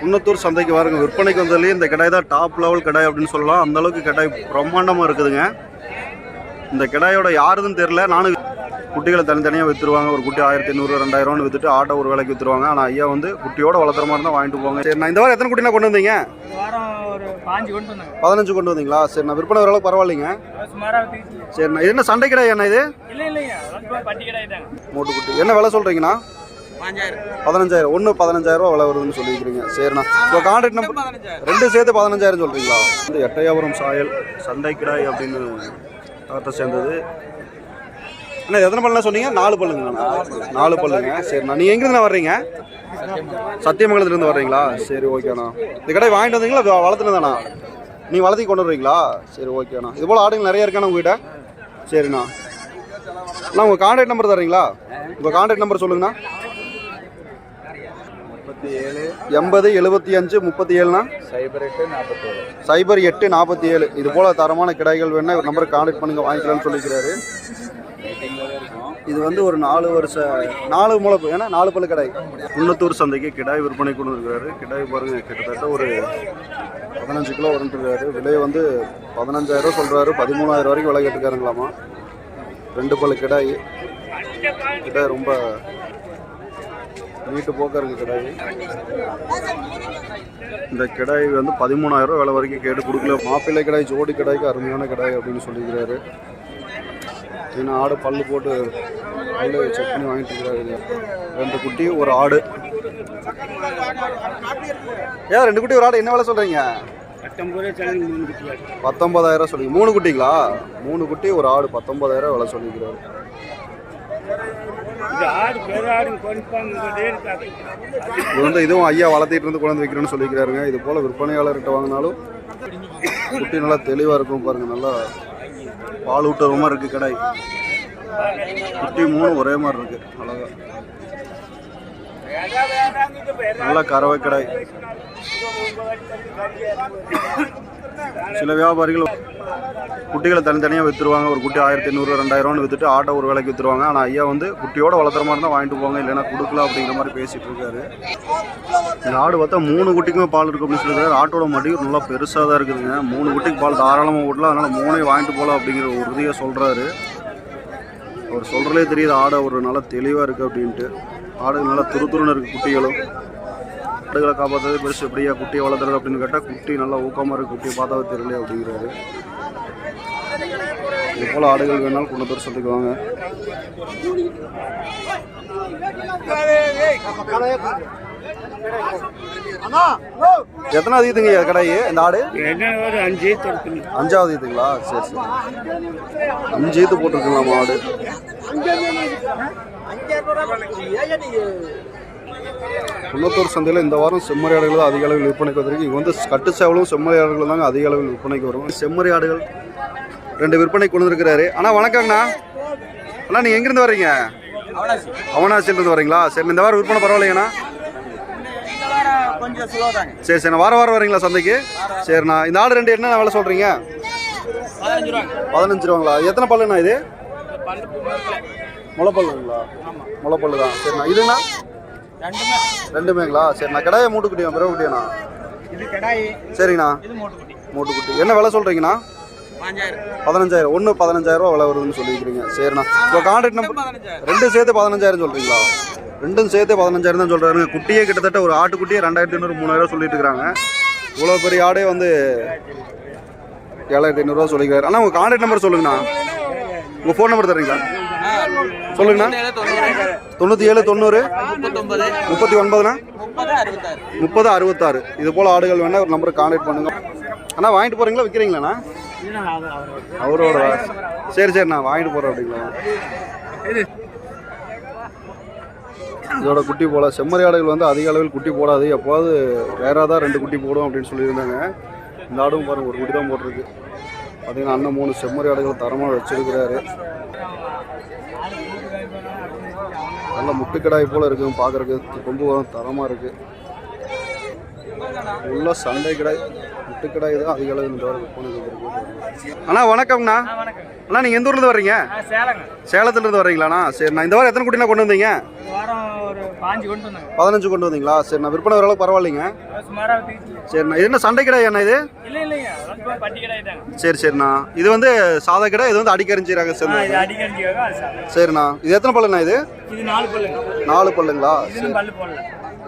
குன்னத்தூர் சந்தைக்கு பாருங்க விற்பனைக்கு வந்ததுலேயே இந்த கிடாய் தான் டாப் லெவல் கிடாய் அப்படின்னு சொல்லலாம். அந்த அளவுக்கு கிடாய் பிரம்மாண்டமாக இருக்குதுங்க. இந்த கிடாயோட யாருதுன்னு தெரில நானும் குட்டிகளை தனித்தனியாக விற்றுருவாங்க ஒரு குட்டி ஆயிரத்தி ஐநூறு ரெண்டாயிரம்னு விற்றுட்டு ஆட்டோ ஒரு விலைக்கு விற்றுருவாங்க ஆனால் ஐயா வந்து குட்டியோட வளர்த்துற மாதிரி தான் வாங்கிட்டு போவாங்க. சரி நான் இந்த வாரம் எத்தனை குட்டினா கொண்டு வந்தீங்க? பதினஞ்சு கொண்டு வந்தீங்களா? சரி நான் விற்பனை ஓரளவுக்கு பரவாயில்லைங்க. சுமாராக தூக்கி சரி நான் இது என்ன சண்டை கிடாய் என்ன இது? மூட்டு குட்டி. என்ன விலை சொல்கிறீங்கண்ணா பதினஞ்சாயிரம். ஒன்று பதினஞ்சாயிரம் ரூபா விலை வருதுன்னு சொல்லியிருக்கிறீங்க. சரிண்ணா. இப்போ கான்டாக்ட் நம்பர் ரெண்டு சேர்த்து பதினஞ்சாயிரம் சொல்கிறீங்களா இந்த எட்டயாபுரம் சாயல் சண்டை கிடாய் அப்படின்னு தாத்த சேர்ந்தது. அண்ணா எத்தனை பல்லுண்ணா சொன்னீங்க? நாலு பல்லுங்கண்ணா நாலு பல்லுங்க. சரிண்ணா. நீங்கள் எங்கேருந்து வர்றீங்க? சத்தியமங்கலத்துலேருந்து வர்றீங்களா? சரி ஓகேண்ணா. இந்த கடை வாங்கிட்டு வந்தீங்களா? வளர்த்துனதாண்ணா நீங்கள் வளர்த்தி கொண்டு வருவீங்களா? சரி ஓகேண்ணா. இது போல் ஆடுங்க நிறைய இருக்காண்ணா உங்ககிட்ட? சரிண்ணா. அண்ணா உங்கள் கான்டாக்ட் நம்பர் தர்றீங்களா? உங்கள் கான்டாக்ட் நம்பர் சொல்லுங்கண்ணா. முப்பத்தி ஏழு. எண்பது எழுபத்தி அஞ்சு முப்பத்தி ஏழுண்ணா சைபர் எட்டு நாற்பத்தேழு சைபர் எட்டு நாற்பத்தி ஏழு. இது போல் தரமான கிடாய்கள் வேணா ஒரு நம்பருக்கு கான்டாக்ட் பண்ணுங்க வாங்கிக்கலாம்னு சொல்லிக்கிறாரு. இது வந்து ஒரு நாலு வருஷ நாலு முளைப்பு ஏன்னா நாலு பல்லு கிடாய் குன்னத்தூர் சந்தைக்கு கிடாய் விற்பனை கொண்டு இருக்கிறாரு கிடாய் பாருங்க கிட்டத்தட்ட ஒரு பதினஞ்சு கிலோ வந்துருக்காரு விலை வந்து பதினஞ்சாயிரம் சொல்கிறாரு பதிமூணாயிரம் வரைக்கும் விலை கேட்டுக்காருங்களாமா ரெண்டு பல்லு கிடாய். கிடாய் ரொம்ப வீட்டு போக்கருக்கு கிடாய். இந்த கிடாய் வந்து பதிமூணாயிரம் ரூபா விலை வரைக்கும் கேட்டு கொடுக்கல. மாப்பிள்ளை கிடாய் ஜோடி கிடாய்க்கு அருமையான கிடாய் அப்படின்னு சொல்லிக்கிறாரு ஏன்னா ஆடு பல்லு போட்டு பல்லு செக் பண்ணி வாங்கிட்டு இருக்கிறாரு ரெண்டு குட்டி ஒரு ஆடு. ஏன் ரெண்டு குட்டி ஒரு ஆடு? என்ன வேலை சொல்றீங்க? மூணு பத்தொன்பதாயிரம் சொல்லி மூணு குட்டிங்களா? மூணு குட்டி ஒரு ஆடு பத்தொன்பதாயிரம் விலை சொல்லிக்கிறாரு குழந்தை வந்து இதுவும் ஐயா வளர்த்திட்டு இருந்து குழந்தை வைக்கிறேன்னு சொல்லிக்கிறாருங்க. இது போல விற்பனையாளர்கிட்ட வாங்கினாலும் குட்டி நல்லா தெளிவாக இருக்கும் பாருங்க. நல்லா பால் ஊட்டுற மாதிரி இருக்கு கடை. குட்டி மூணு ஒரே மாதிரி இருக்கு. அழகா. நல்ல கறவை கடை. சில வியாபாரிகள் குட்டிகளை தனித்தனியாக விற்றுருவாங்க ஒரு குட்டி ஆயிரத்தி ஐநூறு ரெண்டாயிரம்னு விற்றுட்டு ஆட்டை ஒரு வேலைக்கு விற்றுருவாங்க ஆனால் ஐயா வந்து குட்டியோட வளர்த்துற மாதிரி தான் வாங்கிட்டு போவாங்க இல்லைன்னா கொடுக்கலாம் அப்படிங்கிற மாதிரி பேசிகிட்டு இருக்காரு. இந்த ஆடு பார்த்தா மூணு குட்டிக்குமே பால் இருக்கு அப்படின்னு சொல்லியிருக்காரு. ஆட்டோட மடியும் நல்லா பெருசாக தான் இருக்குதுங்க. மூணு குட்டிக்கு பால் தாராளமாக விடலாம் அதனால் மூணே வாங்கிட்டு போகலாம் அப்படிங்கிற ஒரு உறுதியாக சொல்கிறாரு அவர் சொல்கிறதே தெரியுது ஆடை ஒரு நல்லா தெளிவாக இருக்குது அப்படின்ட்டு. ஆடு நல்லா துருதுருன்னு இருக்குது குட்டிகளும். ஆடுகளை காப்பாற்றுறது பெருசு. எப்படியா குட்டியை வளர்த்துறது அப்படின்னு கேட்டால் குட்டி நல்லா ஊக்கமாக இருக்குது குட்டியை பார்த்தாவே தெரியல அப்படிங்கிறாரு. இது போல் ஆடுகள் வேணாலும் கொண்டு வர சொல்லிக்குவாங்க. எத்தனாவது ஈத்துங்க கடையே? இந்த ஆடு? அஞ்சு அஞ்சாவது ஈத்துங்களா? சரி சரி. அஞ்சு ஈத்து போட்டிருக்குங்களா ஆடு? குன்னத்தூர் சந்தையில் இந்த வாரம் செம்மறி ஆடுகள் தான் அதிக அளவில் விற்பனைக்கு வந்திருக்கு. இங்கே வந்து கட்டு சேவலும் செம்மறி ஆடுகள் தாங்க அதிக அளவில் விற்பனைக்கு வரும். செம்மறி ஆடுகள் ரெண்டு விற்பனை கொண்டு வந்திருக்கிறாரு. அண்ணா வணக்கங்கண்ணா அண்ணா. நீங்கள் எங்கேருந்து வர்றீங்க? அவனாசிலிருந்து வரீங்களா சரி இந்த வாரம் விற்பனை பரவாயில்லைங்கண்ணா சரி சரிண்ணா வாரம் வாரம் வரீங்களா சந்தைக்கு? சரிண்ணா இந்த ஆடு ரெண்டு என்ன வேலை சொல்கிறீங்க பதினஞ்சு ரூபாங்களா? எத்தனை பல்லுண்ணா இது? முளைப்பல்லுங்களா? முளைப்பல்லு தான். சரிண்ணா இதுண்ணா? ரெண்டுமே. ரெண்டுமேங்களா? சரிண்ணா கடாய மூட்டுக்குட்டியா பிறகு குட்டியாண்ணா இது கடாயி சரிங்கண்ணா இது மூட்டுக்குட்டி. மூட்டுக்குட்டி. என்ன விலை சொல்கிறீங்கண்ணா பதினஞ்சாயிரம். ஒன்று பதினஞ்சாயிரம் ரூபா விலை வருதுன்னு சொல்லியிருக்கிறீங்க. சரிண்ணா. இப்போ கான்டாக்ட் நம்பர் ரெண்டும் சேர்த்து பதினஞ்சாயிரம் சொல்கிறீங்களா ரெண்டும் சேர்த்து பதினஞ்சாயிரம் தான் சொல்கிறாருங்க குட்டியே கிட்டத்தட்ட ஒரு ஆட்டுக்குட்டியே ரெண்டாயிரத்தி ஐநூறு மூணாயிரம் சொல்லிட்டு இருக்காங்க. இவ்வளோ பெரிய ஆடே வந்து ஏழாயிரத்தி ஐநூறுரூவா சொல்லிக்கிறாரு. அண்ணா உங்கள் கான்டாக்ட் நம்பர் சொல்லுங்கண்ணா. உங்கள் ஃபோன் நம்பர் தரீங்களா சொல்லுங்கண்ணா. தொண்ணூற்றி ஏழு தொண்ணூறு முப்பத்தி ஒன்பதுண்ணா முப்பது அறுபத்தாறு. இது போல் ஆடுகள் வேணால் ஒரு நம்பருக்கு கான்டாக்ட் பண்ணுங்க. அண்ணா வாங்கிட்டு போகிறீங்களா விற்கிறீங்களாண்ணா அவரோட சரி சரிண்ணா வாங்கிட்டு போகிறேன் அப்படிங்களா? இதோட குட்டி போல செம்மறி ஆடுகள் வந்து அதிக அளவில் குட்டி போடாது. எப்போது வேற தான் ரெண்டு குட்டி போடும் அப்படின்னு சொல்லியிருந்தாங்க. இந்த ஆடும் பாருங்கள் ஒரு குட்டி தான் போட்டிருக்கு. பார்த்தீங்கன்னா அண்ணன் மூணு செம்மறி ஆடுகள் தரமாக வச்சிருக்கிறாரு. நல்ல முட்டுக்கடாய் போல இருக்கு பார்க்கறதுக்கு கொம்பு வரும் தரமாக இருக்கு. உள்ள சண்டை கிடாய். முட்டுக்கடாய் தான் அதிக இருக்கு. அண்ணா வணக்கம்ண்ணா. வணக்கம். அண்ணா நீங்கள் எந்த ஊர்லேருந்து வர்றீங்க? சேலத்துலேருந்து வர்றீங்களாண்ணா? சரிண்ணா இந்த வாரம் எத்தனை குட்டினா கொண்டு வந்தீங்க? பதினஞ்சு கொண்டு வந்தீங்களா? சரிண்ணா விற்பனை ஓரளவுக்கு பரவாயில்லைங்க. சரிண்ணா இது என்ன சண்டை கிடையாது என்ன இது? சரி சரிண்ணா. இது வந்து சாதா கடை இது வந்து சாப்பிடும் சரிண்ணா. இது எத்தனை பல்லுண்ணா இது? நாலு பல்லுங்க. நாலு பல்லுங்களா?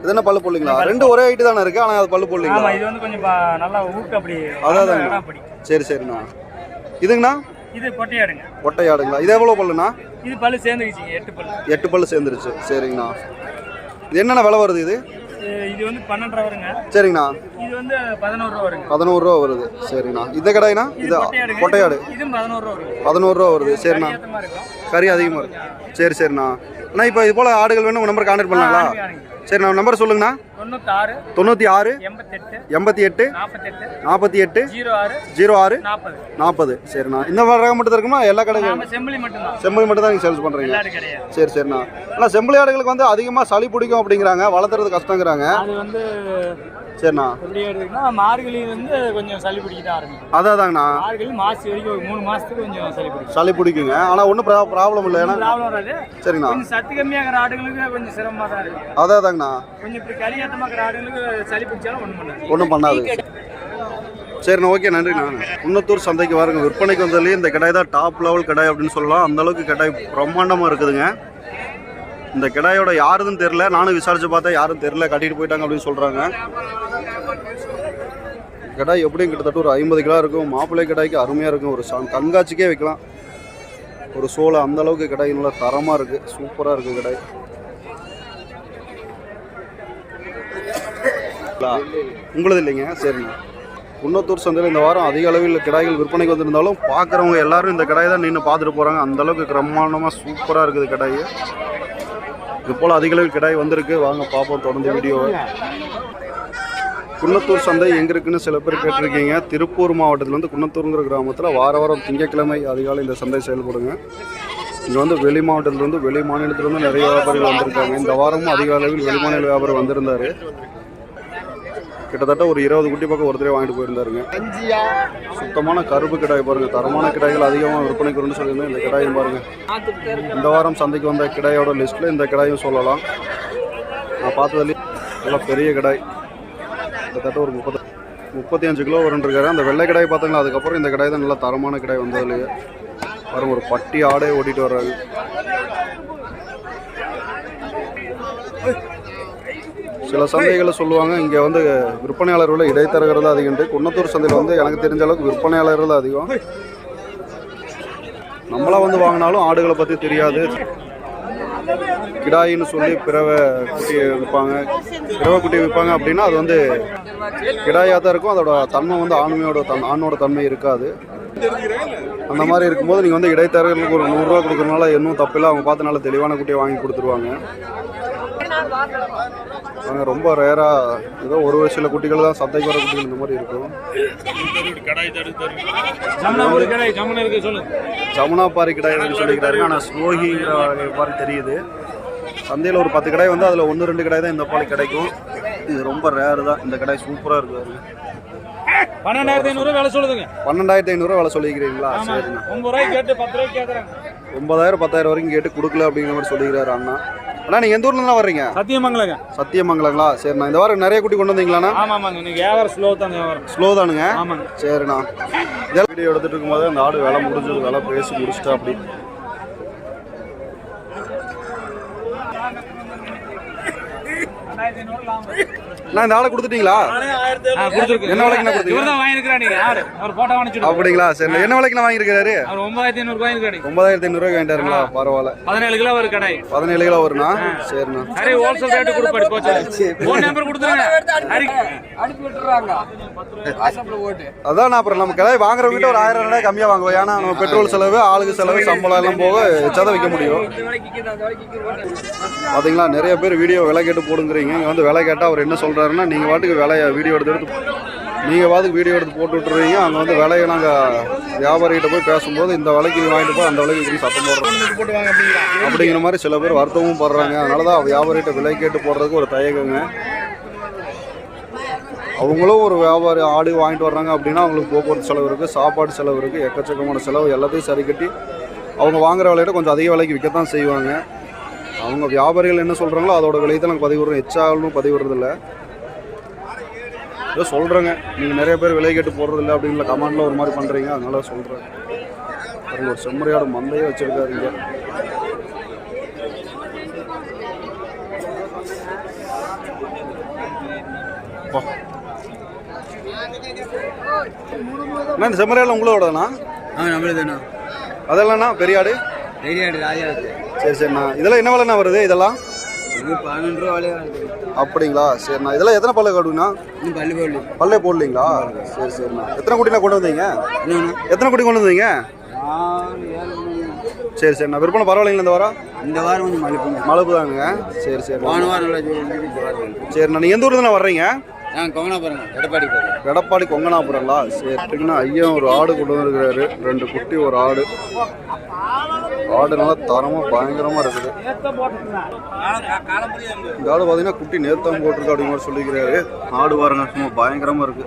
இது என்ன பல்லு போடலீங்களா ரெண்டு ஒரே ஐட்டு தானே இருக்கு ஆனால் அது பல்லு போடலீங்களா இது வந்து கொஞ்சம் நல்லா ஊக்கு அப்படி அதான் சரி சரிண்ணா. இதுங்கண்ணா? இது கொட்டையாடுங்க. ஒட்டையாடுங்களா இது எவ்வளோ பல்லுண்ணா? இது பல்லு சேர்ந்துக்கிச்சிங்க எட்டு பல்லு. எட்டு பல்லு சேர்ந்துருச்சு. சரிங்கண்ணா. இது என்னென்ன விலை வருது இது? இது- இது வந்து பன்னெண்டு வருங்க. சரிங்கண்ணா. இது வந்து பதினோரு ரூபா வருங்க. பதினோரு ரூபா வருது. சரிண்ணா இந்த கடைனா? இது கொட்டையாடு. இதுவும் பதினோரு ரூபா பதினோரு ரூபா வருது. சரிண்ணா. இருக்கும். கறி அதிகமாக இருக்கு. சரி சரிண்ணா. அண்ணா இப்போ இது போல் ஆடுகள் வேணும் உங்கள் நம்பர் கான்டாக்ட் பண்ணலாங்களா? சரி சரிண்ணா நம்பர் சொல்லுங்கண்ணா. தொண்ணூத்தாறு தொண்ணூற்றி ஆறு எண்பத்தி எட்டு நாற்பத்தி எட்டு ஜீரோ ஆறு நாற்பது. சரிண்ணா இந்த ரகம் மட்டும் தான் இருக்குமா? எல்லா கடைகளும் செம்பிளி மட்டும் தான் நீங்கள் சேல்ஸ் பண்ணுறீங்க சரி சரிண்ணா ஆனால் செம்பளி ஆடுகளுக்கு வந்து அதிகமாக சளி பிடிக்கும் அப்படிங்கிறாங்க. வளர்த்துறது கஷ்டங்கிறாங்க. அது வந்து சரிண்ணா மார்கழி வந்து கொஞ்சம் சளி பிடிக்க ஆரம்பிக்கும். அதான் அதாங்கண்ணா மார்கழி மாசி வரைக்கும் மூணு மாசத்துக்கு கொஞ்சம் சளி பிடிக்கும். சளி பிடிக்குங்க. ஆனால் ஒன்றும் ப்ராப்ளம் இல்லை. ஏன்னா ப்ராப்ளம் வராது. சரிண்ணா கொஞ்சம் சத்து கம்மியாகிற ஆடுகளுக்கு கொஞ்சம் தான் கொஞ்சம் இப்படி ஒன்றும் பண்ணாது. சரிண்ணா ஓகே நன்றி நான் குன்னத்தூர் சந்தைக்கு வாருங்க. விற்பனைக்கு வந்ததுலேயே இந்த கிடாய் தான் டாப் லெவல் கிடாய் அப்படின்னு சொல்லலாம். அந்த அளவுக்கு கிடாய் பிரம்மாண்டமாக இருக்குதுங்க. இந்த கிடாயோட யாருதுன்னு தெரில நானும் விசாரித்து பார்த்தா யாரும் தெரில கட்டிட்டு போயிட்டாங்க அப்படின்னு சொல்கிறாங்க கிடாய் எப்படியும் கிட்டத்தட்ட ஒரு ஐம்பது கிலோ இருக்கும். மாப்பிள்ளை கிடாய்க்கு அருமையாக இருக்கும். ஒரு கண்காட்சிக்கே வைக்கலாம். ஒரு சோளை அந்தளவுக்கு கிடாய் நல்லா தரமாக இருக்குது சூப்பராக இருக்குது கிடாய். உங்களது இல்லைங்க சரிங்க குன்னத்தூர் சந்தையில் இந்த வாரம் அதிக அளவில் கிடாய்கள் விற்பனைக்கு வந்திருந்தாலும் பார்க்குறவங்க எல்லாரும் இந்த கடாயை தான் நின்று பார்த்துட்டு போகிறாங்க அந்தளவுக்கு கிரமாண்டமாக பிரம்மாண்டமாக சூப்பராக இருக்குது கிடாய். இது போல் அதிக அளவில் கிடாய் வந்திருக்கு. வாங்க பார்ப்போம் தொடர்ந்து வீடியோவை. குன்னத்தூர் சந்தை எங்கே இருக்குன்னு சில பேர் கேட்டிருக்கீங்க. திருப்பூர் மாவட்டத்தில் வந்து குன்னத்தூருங்கிற கிராமத்தில் வார வாரம் திங்கட்கிழமை அதிகாலை இந்த சந்தை செயல்படுங்க. இங்கே வந்து வெளி மாவட்டத்திலேருந்து வெளி மாநிலத்திலேருந்து நிறைய வியாபாரிகள் வந்திருக்காங்க. இந்த வாரமும் அதிக அளவில் வெளி மாநில வியாபாரி வந்திருந்தார். கிட்டத்தட்ட ஒரு இருபது குட்டி பக்கம் ஒருத்தரே வாங்கிட்டு போயிருந்தாருங்க. சுத்தமான கருப்பு கிடாய் பாருங்க. தரமான கிடாய்கள் அதிகமாக விற்பனைக்கு வரும்னு சொல்லியிருந்தேன் இந்த கிடாயும் பாருங்க. இந்த வாரம் சந்தைக்கு வந்த கிடாயோட லிஸ்ட்டில் இந்த கிடாயும் சொல்லலாம். நான் பார்த்ததுலேயே நல்லா பெரிய கிடாய். கிட்டத்தட்ட ஒரு முப்பது முப்பத்தி அஞ்சு கிலோ வருன்றிருக்காரு அந்த வெள்ளை கிடாய் பார்த்தீங்களா? அதுக்கப்புறம் இந்த கிடாய் தான் நல்லா தரமான கிடாய் வந்ததுலேயே. பாருங்க ஒரு பட்டி ஆடே ஓட்டிட்டு வர்றாரு. சில சந்தைகளை சொல்லுவாங்க இங்கே வந்து விற்பனையாளர்கள் இடைத்தரகர்கள் தான் அதிகம்ட்டு குன்னத்தூர் சந்தையில் வந்து எனக்கு தெரிஞ்ச அளவுக்கு விற்பனையாளர்கள் தான் அதிகம். நம்மளாக வந்து வாங்கினாலும் ஆடுகளை பற்றி தெரியாது. கிடாயின்னு சொல்லி பிறவை குட்டியை விற்பாங்க. பிறவை குட்டியை விற்பாங்க அப்படின்னா அது வந்து கிடாயாக தான் இருக்கும். அதோட தன்மை வந்து ஆண்மையோட தன் ஆணோட தன்மை இருக்காது. அந்த மாதிரி இருக்கும்போது நீங்கள் வந்து இடைத்தரகர்களுக்கு ஒரு நூறுரூவா கொடுக்குறதுனால இன்னும் தப்பில்லை. அவங்க பார்த்து நல்லா தெளிவான குட்டியை வாங்கி கொடுத்துருவாங்க. அவங்க ரொம்ப ரேராக ஏதோ ஒரு சில குட்டிகள் தான் சந்தைக்கு வர குட்டிகள் இந்த மாதிரி இருக்கும். கடை ஜமுனா இருக்கு சொல்லு. ஜமுனாபாரி கிடாய் சொல்லிக்கிறாரு. ஆனால் ஸ்லோகிங்கிற மாதிரி தெரியுது. சந்தையில் ஒரு பத்து கடாய் வந்து அதில் ஒன்று ரெண்டு கடாய் தான் இந்த பாலி கிடைக்கும். இது ரொம்ப ரேரு தான். இந்த கடாய் சூப்பராக இருக்குது பன்னெண்டாயிரத்தி ஐநூறு வேலை சொல்லுதுங்க. பன்னெண்டாயிரத்தி விலை சொல்லிக்கிறீங்களா? சரிண்ணா. ஒன்பதாயிரம் பத்தாயிரம் வரைக்கும் கேட்டு கொடுக்கல அப்படிங்கிற மாதிரி சொல்லிக்கிறாரு அண்ணா. அண்ணா நீங்கள் எந்த ஊர்லேருந்து வர்றீங்க? சத்தியமங்கலங்க. சத்தியமங்கலங்களா? சரிண்ணா இந்த வாரம் நிறைய குட்டி கொண்டு வந்தீங்களாண்ணா? ஆமா ஆமாங்க இன்னைக்கு வியாபாரம் ஸ்லோ தான் வியாபாரம். ஸ்லோ தானுங்க? ஆமாங்க. சரிண்ணா. இதெல்லாம் வீடியோ எடுத்துட்டு இருக்கும்போது அந்த ஆடு விலை முடிஞ்சது விலை பேசி முடிச்சிட்டா அப்படி. அண்ணா இந்த ஆளை கொடுத்துட்டீங்களா? என்ன விலைக்குண்ணா கொடுத்தீங்க? இவர் தான் வாங்கியிருக்கிறாரு யாரு? அவர் போட்டோ வாங்கிச்சுட்டு அப்படிங்களா? சரி என்ன விலைக்குண்ணா வாங்கியிருக்காரு அவர் ஒன்பதாயிரத்தி ஐநூறு ஒன்பதாயிரத்தி வாங்கிட்டாருங்களா பரவாயில்ல. பதினேழு கிலோ ஒரு கடை. பதினேழு கிலோ வருண்ணா சரிண்ணா. நிறைய ஹோல்சேல் ரேட்டு கொடுப்பாரு போச்சு ஃபோன் நம்பர் கொடுத்துருங்க. அனுப்பி விட்டுறாங்க. அதான் அப்புறம் நம்ம கடை வாங்குறவங்கிட்ட ஒரு ஆயிரம் ரூபாய் கம்மியாக வாங்குவோம். ஏன்னா நம்ம பெட்ரோல் செலவு ஆளுக்கு செலவு சம்பளம் எல்லாம் போக எச்சாதான் வைக்க முடியும். வேலைக்கு வேலைக்கு பாத்தீங்களா? நிறைய பேர் வீடியோ விலை கேட்டு போடுங்கிறீங்க. இங்கே வந்து விலை கேட்டால் அவர் என்ன பண்ணுறாருன்னா நீங்கள் வாட்டுக்கு விலையை வீடியோ எடுத்து எடுத்து நீங்கள் வாட்டுக்கு வீடியோ எடுத்து போட்டு விட்டுருவீங்க அங்கே வந்து விலையை நாங்கள் வியாபாரிகிட்ட போய் பேசும்போது இந்த விலைக்கு நீ வாங்கிட்டு போய் அந்த விலைக்கு இப்படி சத்தம் போடுறோம் அப்படிங்கிற மாதிரி சில பேர் வருத்தமும் படுறாங்க. அதனால தான் வியாபாரிகிட்ட விலை கேட்டு போடுறதுக்கு ஒரு தயக்கங்க. அவங்களும் ஒரு வியாபாரி ஆடு வாங்கிட்டு வர்றாங்க அப்படின்னா அவங்களுக்கு போக்குவரத்து செலவு இருக்குது சாப்பாடு செலவு இருக்குது எக்கச்சக்கமான செலவு எல்லாத்தையும் சரி கட்டி அவங்க வாங்குற விலையிட கொஞ்சம் அதிக விலைக்கு விற்கத்தான் செய்வாங்க. அவங்க வியாபாரிகள் என்ன சொல்கிறாங்களோ அதோட விலையை தான் நாங்கள் பதிவிடுறோம். எச்சாலும் பதிவிடுறதில்ல. ஏதோ சொல்கிறேங்க நீங்கள் நிறைய பேர் விலை கேட்டு போடுறதில்ல அப்படிங்கிற கமெண்டில் ஒரு மாதிரி பண்ணுறீங்க அதனால சொல்கிறேன் பாருங்க ஒரு செம்மறியாடு மந்தையே வச்சுருக்காரு இங்கே அப்பா. அண்ணா இந்த செம்மறியாடு உங்களோடண்ணா ஆ நம்மளுது தானே அதெல்லாம்ண்ணா பெரிய ஆடு ரெடியாடு ராஜாவுக்கு. சரி சரிண்ணா இதெல்லாம் என்ன விலைண்ணா வருது இதெல்லாம்? அப்படிங்களா? சரிண்ணா. இதெல்லாம் எத்தனை பல்ல காட்டுங்கண்ணா பல்லே போடலீங்களா? சரி சரிண்ணா. எத்தனை குட்டிண்ணா கொண்டு வந்தீங்க? எத்தனை குட்டி கொண்டு வந்தீங்க. சரி சரிண்ணா. விற்பனை பரவாயில்லைங்களா இந்த வாரம்? இந்த வாரம் கொஞ்சம் மலிப்புங்க மழப்பு தானுங்க. சரி சரி. போன வாரம் மலிப்பு. சரிண்ணா. நீங்கள் எந்த ஊர்ல வர்றீங்க? எடப்பாடி கொங்கனாபுரங்களா சரிங்கண்ணா ஐயா ஒரு ஆடு கொண்டு வந்துருக்கிறாரு. ரெண்டு குட்டி ஒரு ஆடு. ஆடு நல்லா தரமாக பயங்கரமாக இருக்குது. இந்த ஆடு பார்த்தீங்கன்னா குட்டி நேர்த்தம் போட்டிருக்கு அப்படிங்கிற மாதிரி சொல்லிக்கிறாரு. ஆடு பாருங்க சும்மா பயங்கரமாக இருக்கு.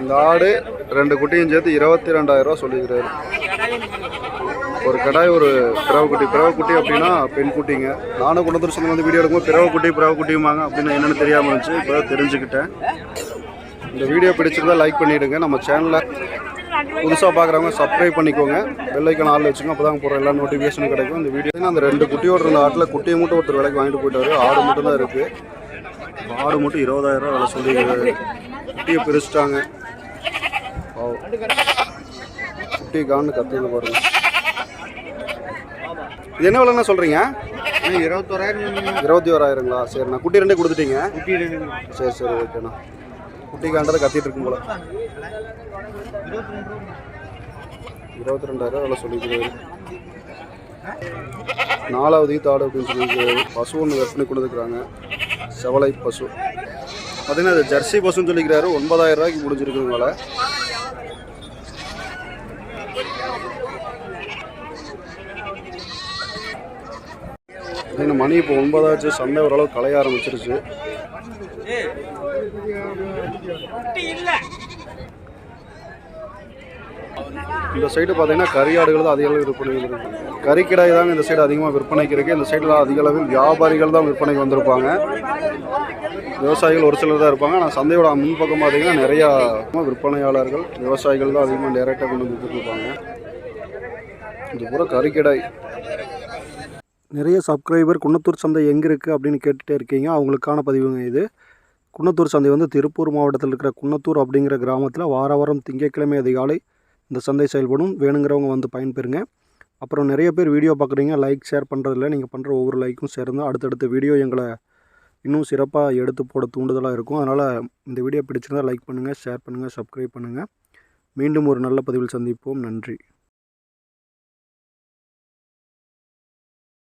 இந்த ஆடு ரெண்டு குட்டியும் சேர்த்து இருபத்தி ரெண்டாயிரம் ரூபா சொல்லிக்கிறாரு. ஒரு கடாய் ஒரு பிறவை குட்டி. பிறவை குட்டி அப்படின்னா பெண் குட்டிங்க. நானும் குணத்தூர் சொந்த வந்து வீடியோ எடுக்கும்போது பிறவை குட்டி பிறவை குட்டியுமாங்க அப்படின்னு என்னென்னு தெரியாமல் இருந்துச்சு. இப்போ தெரிஞ்சுக்கிட்டேன். இந்த வீடியோ பிடிச்சிருந்தா லைக் பண்ணிவிடுங்க நம்ம சேனலில் புதுசாக பார்க்குறவங்க சப்ஸ்கிரைப் பண்ணிக்கோங்க. பெல்லைக்கான ஆள் வச்சுங்க அப்போ தான் போகிற எல்லா நோட்டிஃபிகேஷனும் கிடைக்கும். இந்த வீடியோ அந்த ரெண்டு குட்டியோட இருந்த ஆட்டில் குட்டியை மட்டும் ஒருத்தர் விலைக்கு வாங்கிட்டு போயிட்டாரு. ஆடு மட்டும் தான் இருக்குது ஆடு மட்டும் இருபதாயிரம் ரூபா விலை சொல்லியிருக்காரு குட்டியை பிரிச்சிட்டாங்க. பாவம். குட்டி கான்னு கத்துங்க பாருங்க. இது என்ன விலைன்னு சொல்கிறீங்க இருபத்தோராயிரம் இருபத்தி ஓராயிரங்களா? சரிண்ணா குட்டி ரெண்டே கொடுத்துட்டீங்க. சரி சரி ஓகேண்ணா குட்டிக்காண்டதை கத்திட்டு இருக்கும் போல. இருபத்தி ரெண்டாயிரம் அதில் சொல்லிக்கிறாரு நாலாவது ஈத்தாடு அப்படின்னு சொல்லியிருக்காரு பசு ஒன்று வெப்பனை கொடுத்துருக்குறாங்க செவலை பசு. பார்த்தீங்கன்னா அது ஜெர்சி பசுன்னு சொல்லிக்கிறாரு. ஒன்பதாயிரம் ரூபாய்க்கு முடிஞ்சிருக்குங்க மணி இப்போ ஒன்பதாச்சு. சந்தை ஓரளவு களைய ஆரம்பிச்சிருச்சு. இந்த சைடு பார்த்தீங்கன்னா ஆடுகள் தான் அதிக அளவு விற்பனை இருக்கு கறிக்கிடாய் தாங்க இந்த சைடு அதிகமாக விற்பனைக்கு இருக்குது இந்த சைடில் அதிக அளவில் வியாபாரிகள் தான் விற்பனைக்கு வந்திருப்பாங்க. விவசாயிகள் ஒரு சிலர் தான் இருப்பாங்க. ஆனால் சந்தையோட முன்பக்கம் பார்த்தீங்கன்னா நிறையா விற்பனையாளர்கள் விவசாயிகள் தான் அதிகமாக டேரெக்டாக கொண்டு வந்து விற்றுருப்பாங்க இது பூரா கறிக்கிடாய் நிறைய சப்ஸ்கிரைபர் குன்னத்தூர் சந்தை எங்கே இருக்குது அப்படின்னு கேட்டுகிட்டே இருக்கீங்க. அவங்களுக்கான பதிவுங்க இது. குன்னத்தூர் சந்தை வந்து திருப்பூர் மாவட்டத்தில் இருக்கிற குன்னத்தூர் அப்படிங்கிற கிராமத்தில் வார வாரம் திங்கட்கிழமை அதிகாலை இந்த சந்தை செயல்படும். வேணுங்கிறவங்க வந்து பயன்பெறுங்க. அப்புறம் நிறைய பேர் வீடியோ பார்க்குறீங்க லைக் ஷேர் பண்ணுறதில்ல நீங்கள் பண்ணுற ஒவ்வொரு லைக்கும் சேர்ந்து அடுத்தடுத்த வீடியோ எங்களை இன்னும் சிறப்பாக எடுத்து போட தூண்டுதலாக இருக்கும். அதனால் இந்த வீடியோ பிடிச்சிருந்தால் லைக் பண்ணுங்கள் ஷேர் பண்ணுங்கள் சப்ஸ்கிரைப் பண்ணுங்கள் மீண்டும் ஒரு நல்ல பதிவில் சந்திப்போம். நன்றி.